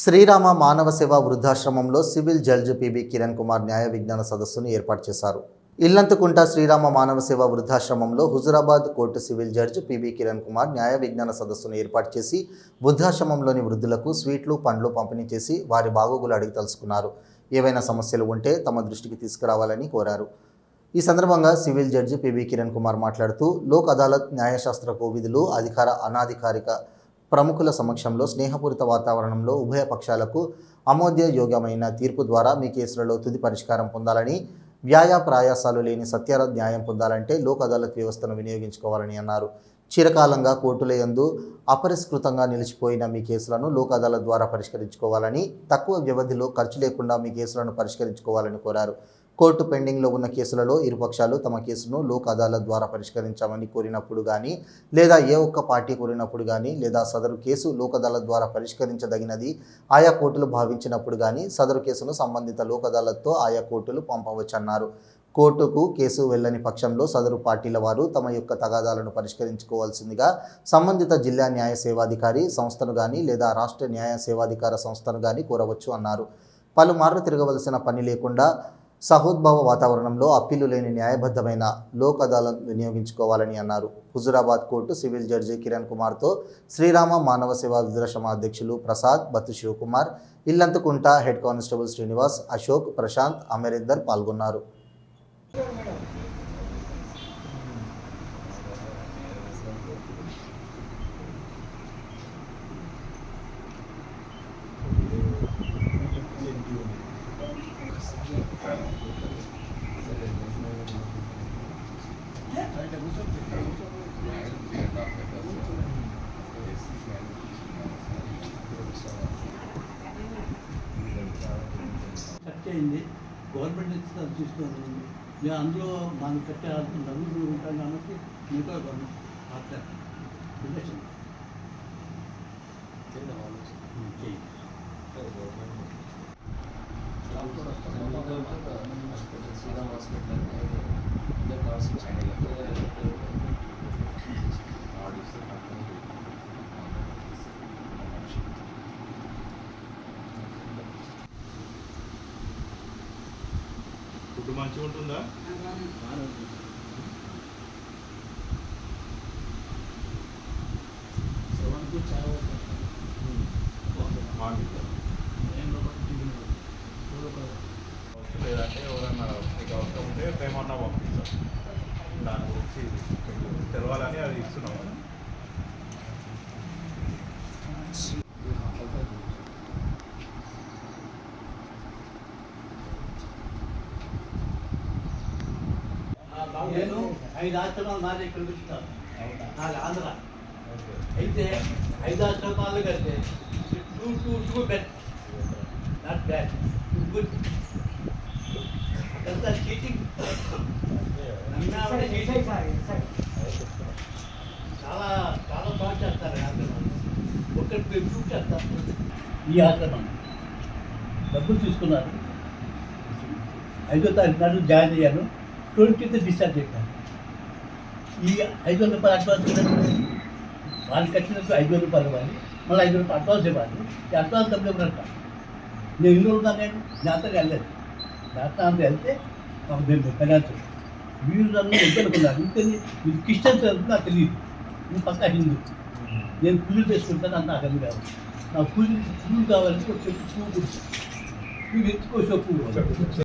శ్రీరామ మానవ సేవ వృద్ధాశ్రమంలో civil judge PB Kiran Kumar న్యాయ విజ్ఞాన సదస్సును ఏర్పాటు చేశారు. ఇల్లంతకుంట శ్రీరామ మానవ సేవ వృద్ధాశ్రమంలో Huzurabad court civil judge PB Kiran Kumar న్యాయ విజ్ఞాన సదస్సును ఏర్పాటు చేసి వృద్ధాశ్రమంలోని వృద్ధులకు స్వీట్లు పండ్లు పంపిణీ చేసి వారి బాగోగులు అడిగి తెలుసుకున్నారు. ఏవైనా సమస్యలు ఉంటే తమ దృష్టికి తీసుకురావాలని కోరారు. ఈ సందర్భంగా civil judge PB Kiran Kumar మాట్లాడుతూ లోక్ అదాలత్ న్యాయశాస్త్ర కోవిధులు అధికార అనాధికారిక ప్రముఖుల సమక్షంలో స్నేహపూరిత వాతావరణంలో ఉభయ పక్షాలకు అమోద్యయోగ్యమైన తీర్పు ద్వారా మీ కేసులలో తుది పరిష్కారం పొందాలని వ్యాయా ప్రయాసాలు లేని సత్యార న్యాయం పొందాలంటే లోక్ అదాలత్ వ్యవస్థను వినియోగించుకోవాలని అన్నారు. చిరకాలంగా కోర్టుల యందు అపరిష్కృతంగా నిలిచిపోయిన మీ కేసులను లోక్ అదాలత్ ద్వారా పరిష్కరించుకోవాలని తక్కువ వ్యవధిలో ఖర్చు లేకుండా మీ కేసులను పరిష్కరించుకోవాలని కోరారు. కోర్టు పెండింగ్లో ఉన్న కేసులలో ఇరుపక్షాలు తమ కేసును లోక్ అదాలత్ ద్వారా పరిష్కరించామని కోరినప్పుడు కానీ లేదా ఏ ఒక్క పార్టీ కోరినప్పుడు కానీ లేదా సదరు కేసు లోక్ అదాలత్ ద్వారా పరిష్కరించదగినది ఆయా కోర్టులు భావించినప్పుడు కానీ సదరు కేసును సంబంధిత లోక్ అదాలత్తో ఆయా కోర్టులు పంపవచ్చన్నారు. కోర్టుకు కేసు వెళ్ళని పక్షంలో సదరు పార్టీల వారు తమ యొక్క తగాదాలను పరిష్కరించుకోవాల్సిందిగా సంబంధిత జిల్లా న్యాయ సేవాధికారి సంస్థను కానీ లేదా రాష్ట్ర న్యాయ సేవాధికార సంస్థను కానీ కోరవచ్చు అన్నారు. పలుమార్లు తిరగవలసిన పని లేకుండా సహోద్భవ వాతావరణంలో అప్పీలు లేని న్యాయబద్ధమైన లోక్ అదాలత్ వినియోగించుకోవాలని అన్నారు. Huzurabad court civil judge Kiran కుమార్తో శ్రీరామ మానవ సేవా విద్రశమ అధ్యక్షులు ప్రసాద్ బత్తు శివకుమార్ ఇల్లంతకుంట హెడ్ కానిస్టేబుల్ శ్రీనివాస్ అశోక్ ప్రశాంత్ అమరీందర్ పాల్గొన్నారు. కట్ అయింది గవర్నమెంట్ నుంచి అది తీసుకొని మేము అందులో మనం కట్టే డబ్బులు ఉంటాం కాబట్టి మిగతా గవర్నమెంట్ మాట్లాడారు రిలేషన్. చెయ్యి ఫుడ్ మంచిగా ఉంటుందా? లేదంటే నేను ఐదు ఆశ్రమాలు మారి ఇక్కడికి వచ్చినాను నాకు ఆంధ్ర. అయితే ఐదు ఆశ్రమాలు కంటే two two two bed. Not bad good అదంతా చీటింగ్ చాలా చాలా బాగా చేస్తారు ఆశ్రమాలు. ఒకరికి ఇంప్రూవ్ చేస్తారు ఈ ఆశ్రమం డబ్బులు తీసుకున్నారు. ఐదో తారీఖు నాడు జాయిన్ అయ్యాను. ట్వంటీత్ డిశ్చార్జ్ చేశారు. ఈ ఐదు వందల రూపాయలు అడ్వాన్స్ వాళ్ళకి వచ్చినట్టు ఐదు వందల రూపాయలు ఇవ్వాలి. మళ్ళీ ఐదు రూపాయలు అడ్వాన్స్ ఇవ్వాలి. ఈ అడ్వాన్స్ డబ్బులు ఇవ్వరంట నేను ఇల్లు ఉన్నాను నేను? జాతరకు వెళ్ళలేదు. జాతర అంతా వెళ్తే మాకు నేను ఫైనాన్స్ మీరు నన్ను వద్దనుకున్నారు ఇంకని మీరు క్రిస్టియన్స్ వెళ్తే నాకు తెలియదు. నేను పక్క హిందూ. నేను పూజలు చేసుకుంటాను అంత నాకు అది కాదు. నా పూజలు పూలు కావాలంటే ఒక చెప్పు పువ్వు నువ్వు ఎత్తుకో చెప్పు